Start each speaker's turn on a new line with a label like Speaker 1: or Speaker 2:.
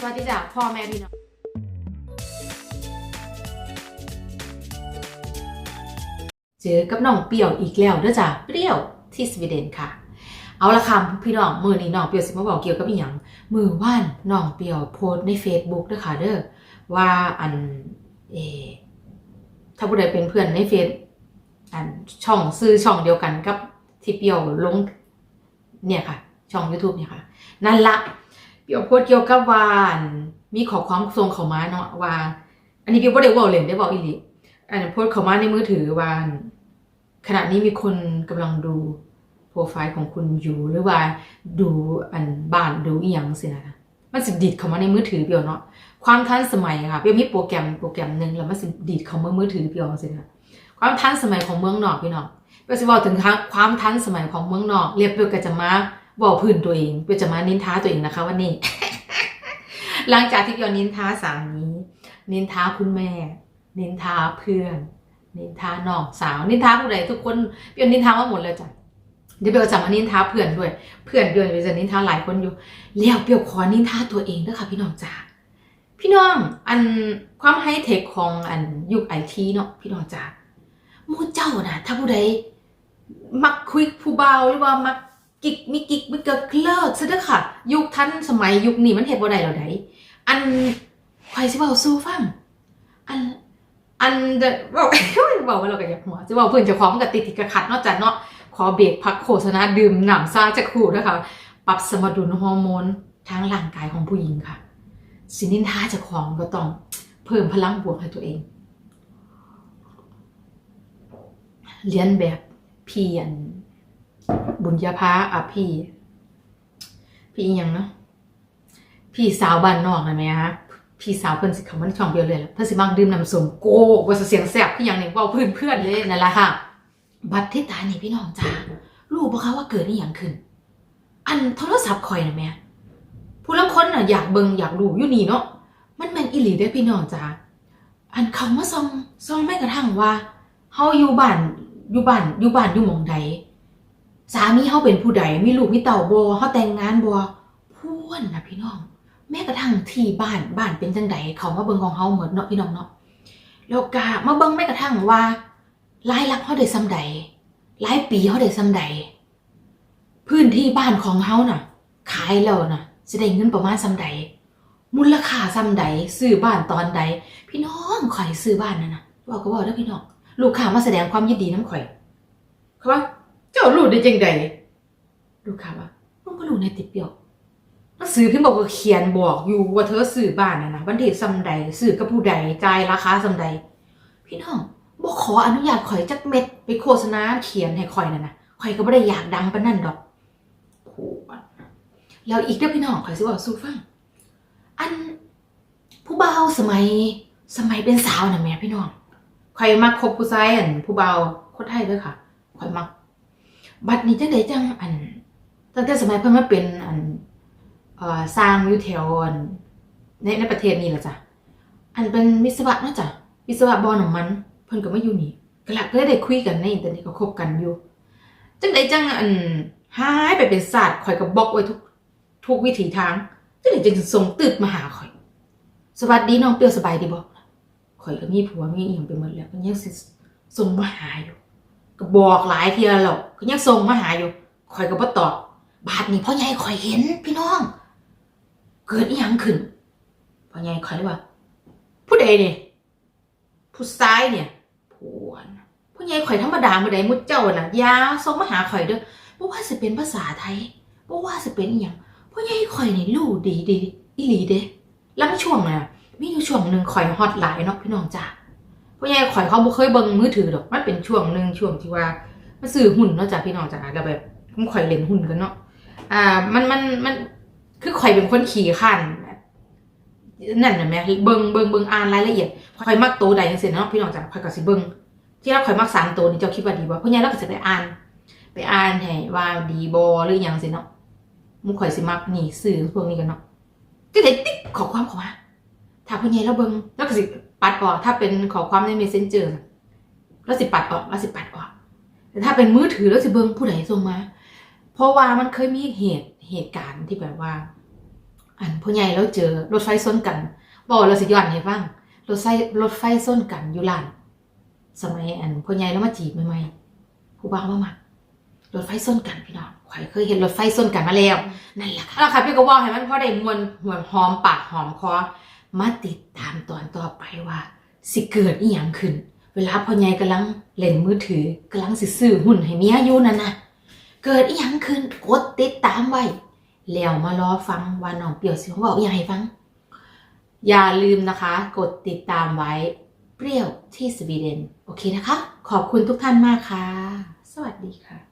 Speaker 1: สวัสดีจ้ะพ่อแม่พี่น้องเจอกับน้องเปรี้ยวอีกแล้วเด้อจ้ะเปรี้ยวที่สวีเดนค่ะ เอาละค่ะพี่น้องมือนี้น้องเปรี้ยวสิมาบอกเกี่ยวกับอีหยังมือว่านน้องเปรี้ยวโพสใน Facebook เด้อค่ะเด้อว่าอันเออถ้าผู้ใดเป็นเพื่อนในเฟซอันช่องซื้อช่องเดียวกันกับที่เปรี้ยวลงเนี่ยค่ะ ช่อง YouTube เนี่ยค่ะ นั่นละ เปรี้ยวโพสต์เกี่ยวกับวานมีขอความทรงเขามาเนาะว่า อันนี้เปรี้ยวบ่ได้เว้าเล่นได้บอกอีหลีอันโพสต์เขามาในมือถือว่าขณะนี้มีคนกำลังดูโปรไฟล์ของคุณอยู่หรือว่าดูอันบ้านดูอีหยังสินะมันสิดีดเข้ามาในมือถือเปียวเนาะความทันสมัยค่ะเปียวมีโปรแกรมโปรแกรมหนึ่งแล้วมันสิดีดเข้ามามือถือเปียวสิคะความทันสมัยของเมืองนอกพี่น้องเปียวสิบอกถึงความทันสมัยของเมืองนอกเรียบเปียวก็จะมา บอกพื้นตัวเองเปียวจะมานินท้าตัวเองนะคะวันนี้ หลังจากที่ยวนินท้าสามีนินท้าคุณแม่ นินท้าเพื่อน นินท้าน้องสาว นินท้าผู้ใดทุกคนเปลี่ยนนินท้ามาหมดเลยจ้ะเดี๋ยวเบลจะมานินท้าเพื่อนด้วย เพื่อนด้วยเบลจะนินท้าหลายคนอยู่แล้วเปียวขอนินท้าตัวเองด้วยค่ะพี่น้องจ้าพี่น้องอันความไฮเทคของอันยุคไอทีเนาะพี่น้องจ้ามูเจ้านะถ้าผู้ใดมักคุยผู้เบาหรือว่ามัก กิกมิกิกมิกเกิกเลิกซะเด้อค่ะ ยุคทันสมัยยุคนี้มันเฮ็ดบ่ได้แล้วไดอันใครสิเว้าสู้ฟังอันอันเดบอกบอกว่าเราก็อยากหัวจะบอกเพื่อนจะของกับติดติดกระขัดนอกจากเนาะขอเบรกพักโฆษณาดื่มหนำซาจะครู่นะคะ ปรับสมดุลฮอร์โมนทางร่างกายของผู้หญิงค่ะ สินินทาจะของก็ต้องเพิ่มพลังบวกให้ตัวเองเรียนแบบเพี่อัน บุญญาภาอะพี่ พี่อยังเนาะพี่สาวบ้านนอกนะแม่ฮะพี่สาวเพิ่นสิคำว่าช่องเดียวเลยล่ะเพิ่นสิมักดื่มน้ำสมโกกว่าเสียงแซ่บพี่ย่างนี้เว้าเพื่อนเพื่อนเลยนั่นแหละค่ะบัตรที่ตานี่พี่น้องจ้ารู้บ่คะว่าเกิดอีหยังขึ้น อันโทรศัพท์ข่อยนะแม่ผู้ลางคนน่ะอยากเบิงอยากรู้อยู่นี่เนาะมันแม่นอีหลีเด้พี่น้องจ้าอันเขามาส่องส่องแม้กระทั่งว่าเฮาอยู่บ้านอยู่บ้านอยู่บ้านอยู่หมองใด สามีเฮาเป็นผู้ใดมีลูกมีเต้าบ่เฮาแต่งงานบ่พูนน่ะพี่น้อง แม้กระทั่งที่บ้านบ้านเป็นจังใดเขามาเบิ่งของเฮาเหมือนเนาะพี่น้องเนาะแล้วก็มาเบิ่งแม้กระทั่งว่ารายรับเฮาได้ซ้ำใดรายปีเฮาได้ซ้ำใดพื้นที่บ้านของเฮาน่ะ ขายแล้วน่ะสิได้เงินประมาณซ้ำใดมูลค่าซ้ำใดซื้อบ้านตอนใด พี่น้องข่อยซื้อบ้านนั่นน่ะบอกก็บอกเด้อพี่น้อง ลูกค้ามาแสดงความยินดีน้ำข่อยเขาว่าเจ้ารู้ได้จังใดลูกค้าว่ามึงบ่รู้ในติดเปียวหนังสือพิมพ์บอกว่าเขียนบอกอยู่ว่าเธอซื้อบ้านนะนะวันที่ซำใดซื้อกับผู้ใดจ่ายราคาซำใด พี่น้องบอกขออนุญาตข่อยจักเม็ด ไปโฆษณาเขียนให้ข่อยน่ะนะข่อยก็ไม่ได้อยากดังปานนั่นดอกโหแล้วอีกเด้อพี่น้องข่อยสิบอกสู้ฟังอันผู้เบาสมัยสมัยเป็นสาวนะแม่พี่น้องข่อยมักคบผู้ชายอันผู้เบาคนไทยเด้อค่ะข่อยมัก บัดนี้จังไดจังอันตั้งแต่สมัยเพิ่นมาเป็นอันเอ่อสร้างอยู่แถวอันในในประเทศนี้แหละจ้ะอันเป็นวิศวะเนาะจ้ะวิศวะบ่อน้ำมัน เพิ่นก็มาอยู่นี่ก็ละก็เลยได้คุยกันในอินเทอร์เน็ตก็คบกันอยู่ จังไดจังอันหายไปเป็นศาสตร์ข่อยก็บล็อกไว้ทุกทุกวิถีทางจังไดจังส่งตืดมาหาข่อย สวัสดีน้องเปียวสบายดีบ่ข่อยก็มีผัวมีอีหยังไปหมดแล้วก็ยังสิส่งมาหาอยู่ ก็บอกหลายเที่ยแล้วก็ยังส่งมาหาอยู่ข่อยก็บ่ตอบบาดนี้พ่อใหญ่ข่อยเห็นพี่น้อง เกิดอีหยังขึ้นพ่อใหญ่ข่อยว่า ผู้ใดเนี่ยผู้ซ้ายเนี่ยผู้อ้วนพ่อใหญ่ข่อยธรรมดาเมื่อใดมุดเจ้าน่ะยาส่งมาหาข่อยเด้อบ่ว่าสิเป็นภาษาไทยบ่ว่าสิเป็นอีหยังพ่อใหญ่ข่อยนี่รู้ดีดีอีหลีเด้ลำช่วงน่ะมีอยู่ช่วงหนึ่งข่อยฮอตหลายเนาะพี่น้องจ้า พ่อใหญ่ข่อยเขาบ่เคยเบิ่งมือถือดอก มันเป็นช่วงหนึ่งช่วงที่ว่ามันซื้อหุ้นเนาะจ้ะพี่น้องจ้าแล้วแบบผมข่อยเล่นหุ้นกันเนาะ อ่า มันมันมันคือข่อยเป็นคนขี่ขันนั่นน่ะแม่เบิงเบิงเบิงอ่านรายละเอียดข่อยมักโตใดจังซี่เนาะพี่น้องจ้ะข่อยก็สิเบิงที่เราข่อยมักสามตัวนี่เจ้าคิดว่าดีบ่เพราะงั้เราก็สิไปอ่าน ไปอ่านให้ว่าดีบ่หรือหยังสิเนาะมุข่อยสิมักนี่สื่อพวกนี้กันเนาะก็ได้ติ๊กขอความข้ามา ถ้าพ่อใหญ่เราเบิงแล้วก็สิปัดออกถ้าเป็นขอความใน Messenger แล้วสิปัดออกแล้วสิปัดออกแต่ถ้าเป็นมือถือแล้วสิเบิงผู้ใดส่งมา เพราะว่ามันเคยมีเหตุเหตุการณ์ที่แบบว่า อันพ่อใหญ่แล้วเจอรถไฟส้นกันบอกเราสิย้อนให้ฟังรถไฟรถไฟส้นกันอยู่ลาน สมัยอันพ่อใหญ่แล้วมาจีบใหม่ๆผู้บ่าวมามักรถไฟส้นกันพี่น้องข่อยเคยเห็นรถไฟส้นกันมาแล้วนั่นแหละค่ะแล้วค่ะพี่ก็ว่าให้มันพอได้มวนหวนหอมปากหอมคอ มาติดตามตอนต่อไปว่า สิเกิดอีหยังขึ้น เวลาพ่อใหญ่กำลังเล่นมือถือกำลังสิซื้อหุ่นให้เมียอยู่นั่นนะเกิดอีหยังขึ้นกดติดตามไว้แล้วมารอฟังว่าน้องเปียวสิเขาบอกอีหยังให้ฟัง อย่าลืมนะคะ กดติดตามไว้ เปรี้ยวที่สวีเดน โอเคนะคะ ขอบคุณทุกท่านมากค่ะ สวัสดีค่ะ